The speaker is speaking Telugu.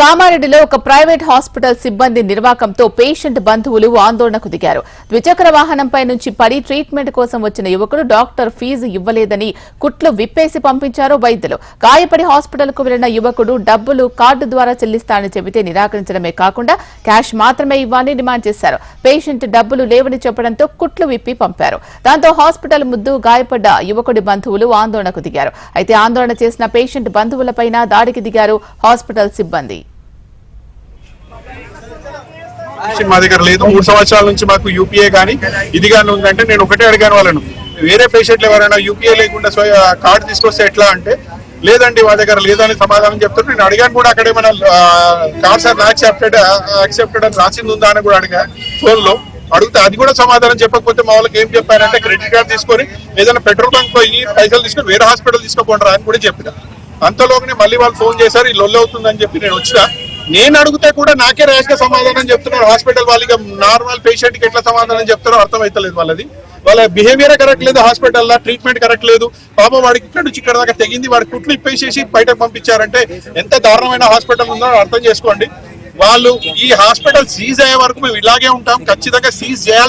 కామారెడ్డిలో ఒక ప్రైవేట్ హాస్పిటల్ సిబ్బంది నిర్వాకంతో పేషెంట్ బంధువులు ఆందోళనకు దిగారు. ద్విచక్ర వాహనంపై నుంచి పడి ట్రీట్మెంట్ కోసం వచ్చిన యువకుడు డాక్టర్ ఫీజు ఇవ్వలేదని కుట్లు విప్పేసి పంపించారు వైద్యులు. గాయపడి హాస్పిటల్కు వెళ్ళిన యువకుడు డబ్బులు కార్డు ద్వారా చెల్లిస్తానని చెబితే నిరాకరించడమే కాకుండా క్యాష్ మాత్రమే ఇవ్వాలని డిమాండ్ చేశారు. పేషెంట్ డబ్బులు లేవని చెప్పడంతో కుట్లు విప్పి పంపారు. దాంతో హాస్పిటల్ ముద్దు గాయపడ్డ యువకుడి బంధువులు ఆందోళనకు దిగారు. అయితే ఆందోళన చేసిన పేషెంట్ బంధువులపైన దాడికి దిగారు హాస్పిటల్ సిబ్బంది. మా దగ్గర లేదు. మూడు సంవత్సరాల నుంచి మాకు యూపీఏ కానీ ఇది కానీ ఉందంటే నేను ఒకటే అడిగాను వాళ్ళను. వేరే పేషెంట్లు ఎవరైనా యూపీఏ లేకుండా స్వయ కార్డు తీసుకొస్తే ఎట్లా అంటే లేదండి మా దగ్గర లేదని సమాధానం చెప్తారు. నేను అడిగాను కూడా అక్కడ ఏమైనా కార్డ్ సార్ యాక్సెప్టెడ్ యాక్సెప్టెడ్ అని రాసింది ఉందా అని కూడా అడిగా ఫోన్లో అడిగితే అది కూడా సమాధానం చెప్పకపోతే మా వాళ్ళకి ఏం చెప్పారంటే క్రెడిట్ కార్డ్ తీసుకొని ఏదైనా పెట్రోల్ బంక్ పోయి పైసలు తీసుకొని వేరే హాస్పిటల్ తీసుకోకుండా అని కూడా చెప్పిన. అంతలోనే మళ్ళీ వాళ్ళు ఫోన్ చేశారు ఈ లొల్లి అవుతుందని చెప్పి నేను వచ్చినా. నేను అడిగితే కూడా నాకే ర్యాష్గా సమాధానం చెప్తున్నారు. హాస్పిటల్ వాళ్ళకి నార్మల్ పేషెంట్కి ఎట్లా సమాధానం చెప్తారో అర్థమైతలేదు వాళ్ళది. వాళ్ళ బిహేవియర్ కరెక్ట్ లేదు హాస్పిటల్లో ట్రీట్మెంట్ కరెక్ట్ లేదు. పాప వాడికి ఇక్కడ నుంచి ఇక్కడ దాకా తెగింది వాడి కుట్లు ఇప్పేసేసి బయటకు పంపించారంటే ఎంత దారుణమైన హాస్పిటల్ ఉందో అర్థం చేసుకోండి. వాళ్ళు ఈ హాస్పిటల్ సీజ్ అయ్యే వరకు మేము ఇలాగే ఉంటాం ఖచ్చితంగా సీజ్ చేయాలి.